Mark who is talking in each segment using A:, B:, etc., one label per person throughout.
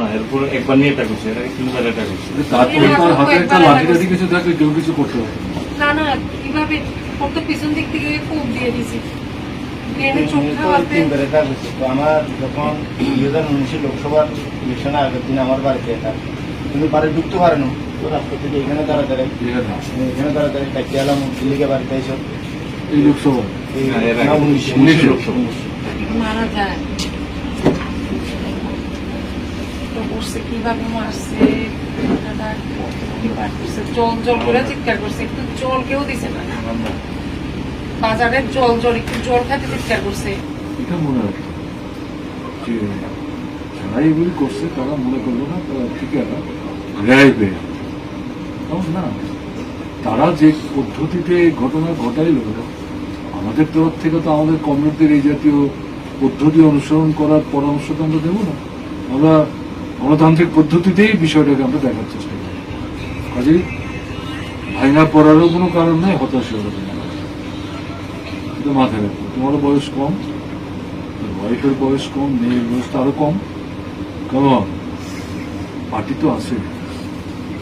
A: না এরপর একবার নিয়ে এটা করছে এটাকে তিনবার এটা করছে।
B: তারপরে তার হাতে একটা লাঠি টাঠি কিছু থাকলে কেউ কিছু করতে পারে
C: না। না কীভাবে ওর তো পিছন দিক থেকে দিয়ে দিছি
D: আমার যখন দুই হাজার উনিশে লোকসভার ইলেকশনে আগের দিন আমার বাড়িতে এটা কিন্তু বাড়ি ঢুকতে পারে তো রাস্তা থেকে এখানে দাঁড়া দাঁড়ায়
B: এখানে
D: দাঁড়া দাঁড়ায় ডাকিয়ে এলাম দিল্লিকে বাড়িতে এসব
B: এই লোকসভা?
D: উনিশে
A: উনিশে। লোকসভা।
C: মারা যায়। তো বসছে কীভাবে মারছে করছে। জল জল করে চিৎকার করছে একটু জল কেউ দিছে না। বাজারের জল জল, একটু জল খাতে চিৎকার করছে।
B: এটা মনে রাখি যে যারা এগুলি করছে, তারা মনে করল না, তারা ঠিক আছে রেয় পেয়ে না, তারা যে পদ্ধতিতে ঘটনা ঘটাইল, আমাদের তরফ থেকে তো আমাদের কমরেডদের এই জাতীয় পদ্ধতি অনুসরণ করার পরামর্শ তো আমরা দেবো না। আমরা গণতান্ত্রিক পদ্ধতিতেই বিষয়টাকে আমরা দেখার চেষ্টা করি। কাজেই ভাঙা পড়ারও কোনো কারণ নেই হতাশা হওয়ার কিন্তু মাথায় রাখো। তোমারও বয়স কম ওয়াইফের বয়স কম, মেয়ের বয়স তো কম। কারণ পার্টি তো আছে।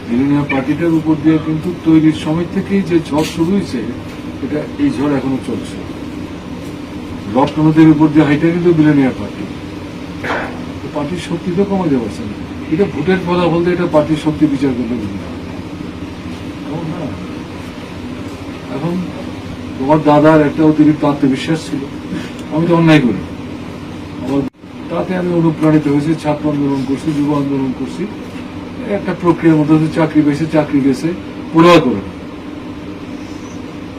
B: মিলেনিয়াম পার্টিটার উপর দিয়ে কিন্তু তৈরির সময় থেকেই যে ঝড় শুরু হয়েছে, এটা এই ঝড় এখনও চলছে। নদীর উপর দিয়ে হাইটা কিন্তু মিলেনিয়াম পার্টি পার্টির শক্তি তো কমাতে পারছে না। এটা ভোটের ফলাফল দিয়ে এটা পার্টির শক্তি বিচার করতে না। এখন তোমার দাদার একটা অতিরিক্ত আত্মবিশ্বাস ছিল। আমি তো অন্যায় করি। তাতে আমি অনুপ্রাণিত হয়েছি, ছাত্র আন্দোলন করছি, যুব আন্দোলন করছি। একটা প্রক্রিয়ার মধ্যে চাকরি পেয়েছে, চাকরি গেছে পড়ুয়া করে।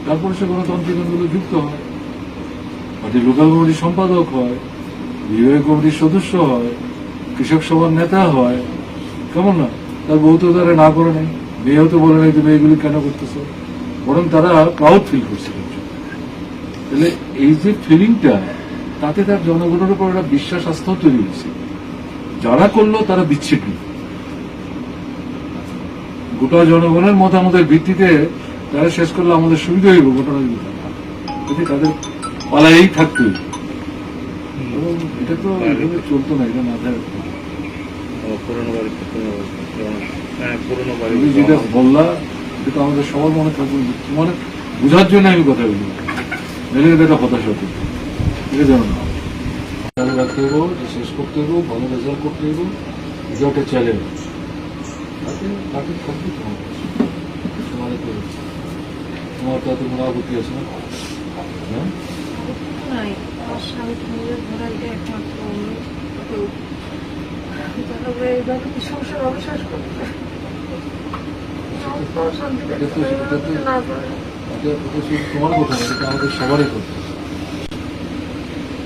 B: তারপরে সে গণতান্ত্রিক আন্দোলনে যুক্ত হয়। পার্টির লোকাল কমিটির সম্পাদক হয়। বিভাগীয় কমিটির সদস্য হয়, কৃষক সভার নেতা হয়, কেমন না? তার বউ তো তারা না করে নেই মেয়েও তো বলে নাই তুমি এগুলি কেন করতেছো? বরং তারা প্রাউড ফিল করছে তাহলে এই যে ফিলিংটা তাতে তার জনগণের উপর একটা বিশ্বাস আস্থাও তৈরি হয়েছে। যারা করল তারা বিচ্ছিন্ন। গোটা জনগণের মতামতের ভিত্তিতে তারা শেষ করলে আমাদের সুবিধা হইব, ঘটনা তাদের পালাইই থাকতে হইব। এবং এটা তো এভাবে চলতো না এটা মাথায়
A: পুরোনো বাড়ি পুরোনো বাড়ি হ্যাঁ পুরোনো বাড়ি।
B: যেটা বললা এটা তো আমাদের সবার মনে থাকবে মানে বোঝার জন্য আমি কথা বলি। মেলে এটা একটা হতাশা হতে এটা জানো? না তাহলে রাখতে হব শেষ করতে হব ভালো রেজাল্ট করতে হব এটা একটা চ্যালেঞ্জ তাতে তাকে থাকবে তোমার কাছে। তোমাদের তো তোমার তাতে আছে না? হ্যাঁ?
C: আমার স্বামী নিজের একমাত্র তাহলে এইভাবে কি সংসার অবিশ্বাস করতে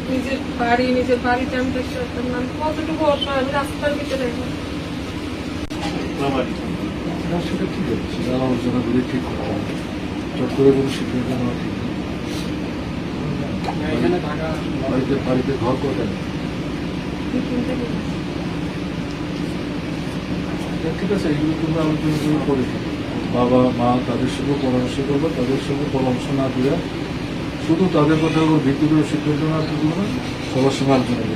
C: নিজের বাড়ি নিজের বাড়িতে আমি দেখতে পারতাম না কতটুকু অসহায় আমি রাস্তার ভিতরে
B: সেটা ঠিক আছে আলোচনা করে ঠিক করা হবে। চট করে কোনো সিদ্ধান্ত নেওয়া ঠিক না। বাড়িতে বাড়িতে ঘর
C: চিন্তা
B: ঠিক আছে এগুলো তোমরা আলোচনা করে করে বাবা মা তাদের সঙ্গে পরামর্শ করবে তাদের সঙ্গে পরামর্শ না দিয়ে শুধু তাদের কথা উপর ভিত্তি করে সিদ্ধান্ত না তুলবে না সবার সঙ্গে আলোচনা করে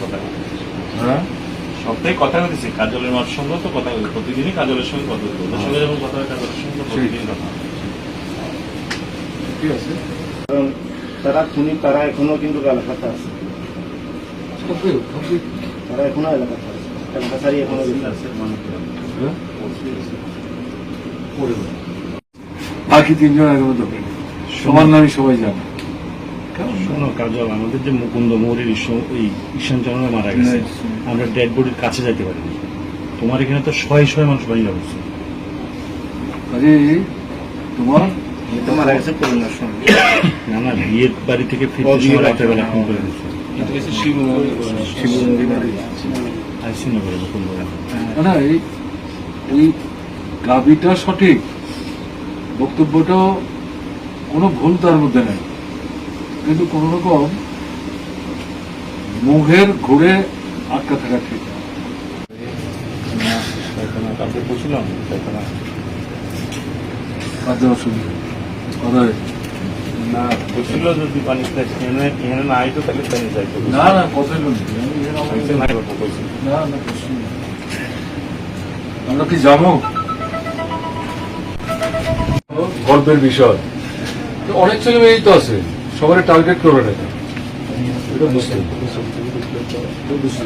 A: কথা
B: হ্যাঁ?
A: সবটাই কথা বলেছি কাজলের মার সঙ্গে তো কথা বলি প্রতিদিনই কাজলের সঙ্গে কথা বলি ওদের সঙ্গে যখন কথা হয় কাজলের সঙ্গে প্রতিদিন কথা।
B: ঠিক আছে।
D: তারা খুনি তারা এখনও কিন্তু এলাকাতে আছে। তারা এখনও এলাকাতে আছে। এলাকা ছাড়ি এখনও আছে।
B: হ্যাঁ। বাকি তিনজন এখনও তো সবার নামে সবাই জানে।
A: শোনো কাজল আমাদের যে মুকুন্দ মৌরির ওই ঈশান চন্দ্র মারা গেছে আমরা ডেড বডির কাছে যেতে পারিনি। তোমার এখানে তো শয়ে শয়ে মানুষ বাড়ি যাচ্ছে
B: তোমার?
D: মারা গেছে করোনার সময়
A: না না বিয়ের বাড়ি থেকে ফিরতে সময় রাতের ফোন করে দিচ্ছে।
D: শিব মন্দিরে।
A: আইসি না করে
B: না এই এই সঠিক। বক্তব্যটাও কোনো ভুল তার মধ্যে নেই। কিন্তু কোন রকম মুখের ঘুরে আটকা থাকা ঠিক।
A: কালকে পৌঁছলাম সেখানে
B: আর দেওয়ার
A: না বলছিল যদি পানি এখানে এখানে না আইতো তাহলে পানি চাইতো
B: না না কথা নেই আমি এখানে আমাদের-
A: না
B: না না কিছু না। আমরা কি যাব? গল্পের বিষয়। তো অনেক ছেলে মেয়েই তো আছে। সবারই টার্গেট করে না এটা বুঝতে হবে। এটা বুঝতে